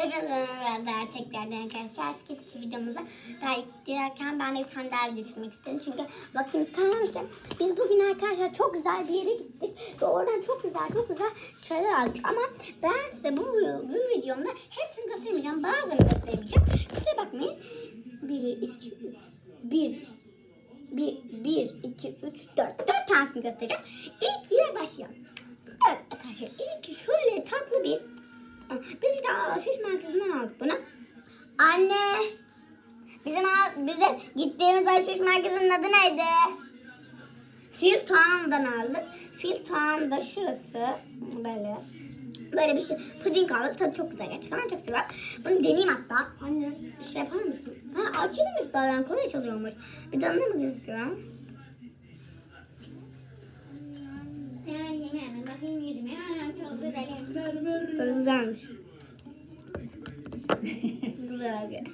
Hepinize merhabalar tekrardan arkadaşlar. Sketch videomuza daha ilk girerken ben de bir tane istedim. Çünkü vaktimiz kalmamıştı. Biz bugün arkadaşlar çok güzel bir yere gittik. Ve oradan çok güzel çok güzel şeyler aldık. Ama ben size bu, bu videomda hepsini göstermeyeceğim. Bazılarını göstereceğim. Kusura bakmayın. 1, 2, 1, 1, 1, 2, 3, 4. 4 tanesini göstereceğim. İlk ile başlayalım. Evet arkadaşlar ilk şöyle tatlı bir biz bir tane alışveriş merkezinden aldık bunu. Anne bizim bize gittiğimiz alışveriş merkezinin adı neydi? Fil Town'dan aldık. Fil Town da şurası böyle. Böyle bir şey. Puding aldık. Tadı çok güzel gerçekten. Ben çok seviyorum. Bunu deneyeyim hatta. Anne şey yapar mısın? Ha açayım mı zaten? Kolay çalıyormuş. Bir tane mı gözüküyor? Böyle güzelmiş. Güzel.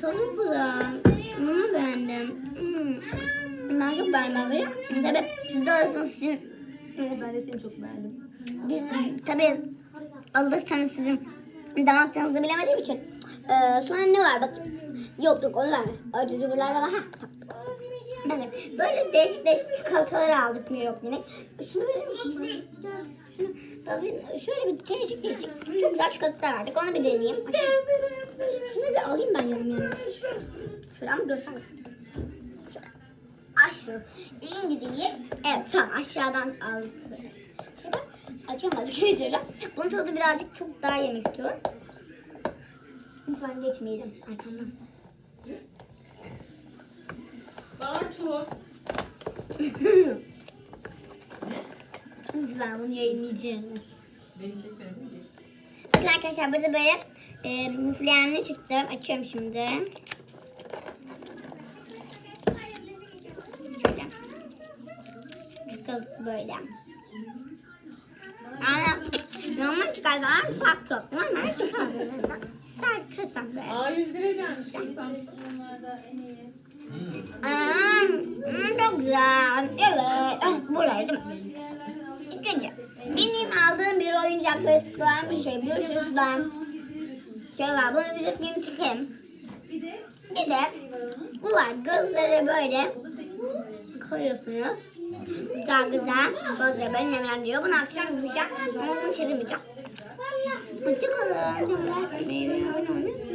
Tadı güzel. Bunu beğendim. Hmm. Ben çok beğendim. Tabii siz de alırsınız sizin. Ben de seni çok beğendim. Biz tabii alırsanız sizin damak tadınızı bilemediğim için. Ee, sonra ne var bakayım. Yok yok onu verme. Acı cuburlar da var. Ha, tamam. Böyle, böyle değişik değişik çikolatalar aldık New York yine. Şunu verir misin? Şunu, tabii şöyle bir değişik değişik çok güzel çikolatalar verdik. Onu bir deneyeyim. Şunu bir alayım ben yarım yarısı. Şöyle, ama. Şöyle. Aşağı. İndi diye. Evet tamam aşağıdan aldık böyle. Şöyle açamadık şöyle. Bunun tadı birazcık çok daha yemek istiyorum. Lütfen geçmeyelim arkamdan. Bartu. Lütfen bunu yayınlayacağım. Beni çekmedin mi? Bakın arkadaşlar burada böyle e, müfleyenli çıktı. Açıyorum şimdi. Şöyle. Çikolatası böyle. Yani normal çikolatalar fark yok. Normal çikolatalar. Sadece kısam böyle. A101'e gelmiş Samsunlarda en iyi. Aa, güzel. Evet. Ah, buraya değil mi? İlk önce benim aldığım bir oyuncak böyle slime şey. Bir sürü slime şey var. Bunu bir düzgün çıkayım. Bir de var. Gözleri böyle koyuyorsunuz. Güzel güzel. Gözleri böyle nemlendiriyor. Bunu akşam yapacağım. Ama bunu çekemeyeceğim. Hoşçakalın. Abone olmayı